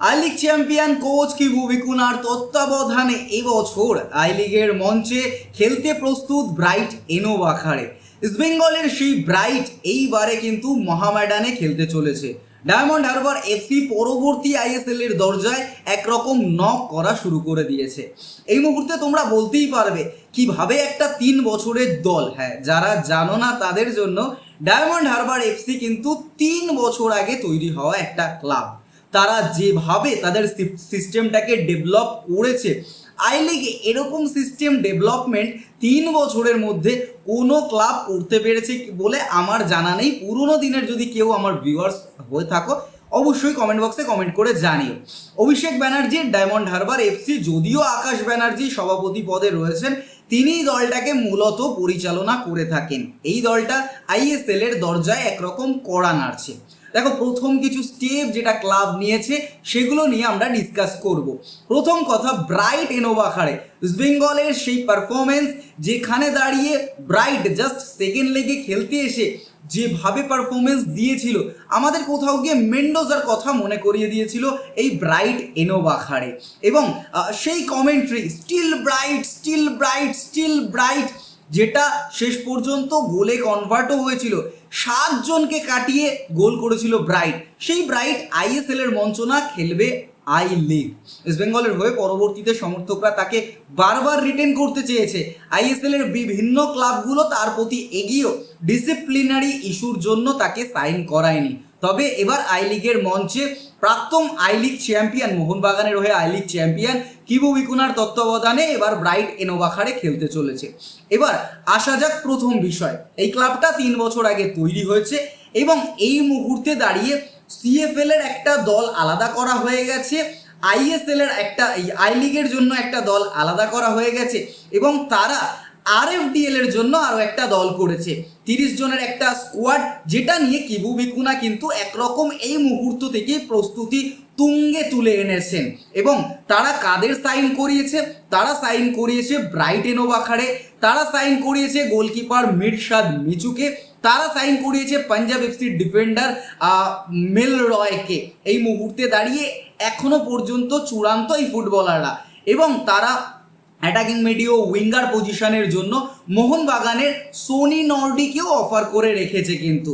I league champion coach Kibu বিকুনার তত্ত্বাবধানে এবছর I লিগের মঞ্চে খেলতে প্রস্তুত ব্রাইট এনোবাখারে ইস্টবেঙ্গলের সেই ব্রাইট এইবারে কিন্তু মহামেডানে খেলতে চলেছে। ডায়মন্ড হারবার এফসি পরবর্তী আইএসএল এর দরজায় একরকম নক করা শুরু করে দিয়েছে। এই মুহূর্তে তোমরা বলতেই পারবে, কীভাবে একটা তিন বছরের দল হ্যাঁ যারা জানো না তাদের জন্য, ডায়মন্ড হারবার এফসি কিন্তু তিন বছর আগে তৈরি হওয়া একটা ক্লাব। তারা যেভাবে তাদের সিস্টেমটাকে ডেভেলপ করেছে আই লিগে এরকম সিস্টেম ডেভেলপমেন্ট তিন বছরের মধ্যে কোনো ক্লাব করতে পেরেছে বলে আমার জানা নেই। পুরোনো দিনের যদি কেউ আমার ভিউয়ার্স হয়ে থাকো, অবশ্যই কমেন্ট বক্সে কমেন্ট করে জানিও। অভিষেক ব্যানার্জির ডায়মন্ড হারবার এফসি যদিও আকাশ ব্যানার্জি সভাপতি পদে রয়েছেন তিনি দলটাকে মূলত পরিচালনা করে থাকেন। এই দলটা আইএসএল এর দরজায় একরকম কড়া নাড়ছে। দেখো, প্রথম কিছু স্টেপ যেটা ক্লাব নিয়েছে, সেগুলো নিয়ে আমরা ডিসকাস করব। প্রথম কথা, ব্রাইট এনোভাখারে বেঙ্গলের সেই পারফরমেন্স যেখানে দাঁড়িয়ে ব্রাইট জাস্ট সেকেন্ড লেগে খেলতে এসে যেভাবে পারফরমেন্স দিয়েছিল, আমাদের কোথাও গিয়ে মেন্ডোজার কথা মনে করিয়ে দিয়েছিল, এই ব্রাইট এনোবাখারে এবং সেই commentary steal Bright steal Bright steal Bright যেটা শেষ পর্যন্ত গোলে কনভার্টও হয়েছিল সাতজনকে কাটিয়ে গোল করেছিল ব্রাইট সেই ব্রাইট আইএসএল এর মঞ্চনা খেলবে আই লিগ ইস্ট বেঙ্গলের হয়ে পরবর্তীতে সমর্থকরা তাকে বারবার রিটেন করতে চেয়েছে আইএসএল এর বিভিন্ন ক্লাবগুলো তার প্রতি এগিয়েও ডিসিপ্লিনারি ইস্যুর জন্য তাকে সাইন করায়নি তবে এবার আই লিগের মঞ্চে প্রাক্তন আই লিগ চ্যাম্পিয়ন মোহনবাগানের হয়ে আই লিগ চ্যাম্পিয়ন কিবু বিকুনার তত্ত্বাবধানে এবার ব্রাইট এনোবাখারে খেলতে চলেছে। এবার আসা যাক প্রথম বিষয়। এই ক্লাবটা তিন বছর আগে তৈরি হয়েছে এবং এই মুহূর্তে দাঁড়িয়ে সিএফএল এর একটা দল আলাদা করা হয়ে গেছে আইএসএল এর একটা আই লিগের জন্য একটা দল আলাদা করা হয়ে গেছে এবং তারা আরএফডিএল এর জন্য আরও একটা দল করেছে। তিরিশ জনের একটা স্কোয়াড যেটা নিয়ে কিবু বিকুনা কিন্তু একরকম এই মুহূর্ত থেকে প্রস্তুতি তুঙ্গে তুলে এনেছেন। এবং তারা কাদের সাইন করিয়েছে? তারা সাইন করিয়েছে ব্রাইট এনোবাখারে তারা সাইন করিয়েছে গোলকিপার মিরশাদ মিচুকে, তারা সাইন করিয়েছে পাঞ্জাব এফসির ডিফেন্ডার মেল রয়কে এই মুহূর্তে দাঁড়িয়ে এখনও পর্যন্ত চূড়ান্ত এই ফুটবলাররা এবং তারা অ্যাটাকিং মিডিও উইঙ্গার পজিশনের জন্য মোহনবাগানের সোনি নর্ডিকেও অফার করে রেখেছে কিন্তু।